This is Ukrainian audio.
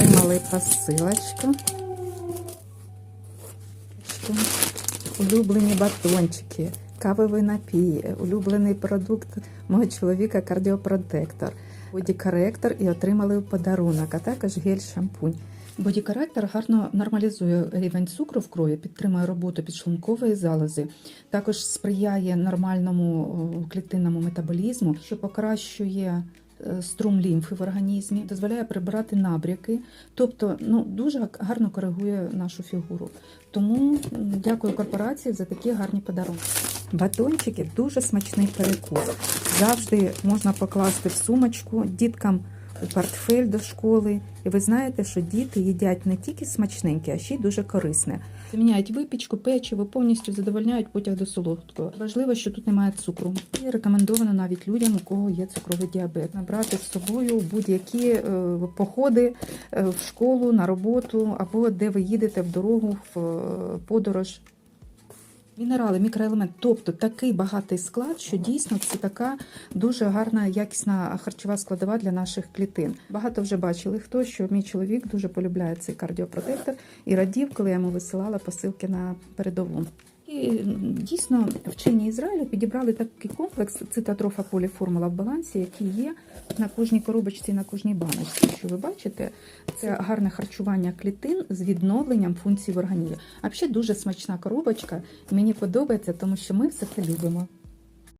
Отримали посилочку. Улюблені батончики, кавові напії, улюблений продукт мого чоловіка кардіопротектор, бодікоректор і отримали в подарунок, а також гель-шампунь. Бодікоректор гарно нормалізує рівень цукру в крові, підтримує роботу підшлункової залози, також сприяє нормальному клітинному метаболізму, що покращує струм лімфи в організмі, дозволяє прибирати набряки, тобто ну, дуже гарно коригує нашу фігуру. Тому дякую корпорації за такі гарні подарунки. Батончики дуже смачний перекус. Завжди можна покласти в сумочку діткам портфель до школи. І ви знаєте, що діти їдять не тільки смачненьке, а ще й дуже корисне. Заміняють випічку, печиво, повністю задовольняють потяг до солодкого. Важливо, що тут немає цукру. І рекомендовано навіть людям, у кого є цукровий діабет, набрати з собою будь-які е, походи е, в школу, на роботу або де ви їдете в дорогу в е, подорож. Мінерали, мікроелемент, тобто такий багатий склад, що дійсно це така дуже гарна, якісна харчова складова для наших клітин. Багато вже бачили хто, що мій чоловік дуже полюбляє цей кардіопротектор і радів, коли я йому висилала посилки на передову. І дійсно вчені Ізраїлю підібрали такий комплекс цитатрофа поліформула в балансі, який є на кожній коробочці, на кожній баночці. Що ви бачите, це гарне харчування клітин з відновленням функцій в організмі. А ще дуже смачна коробочка. Мені подобається, тому що ми все це любимо.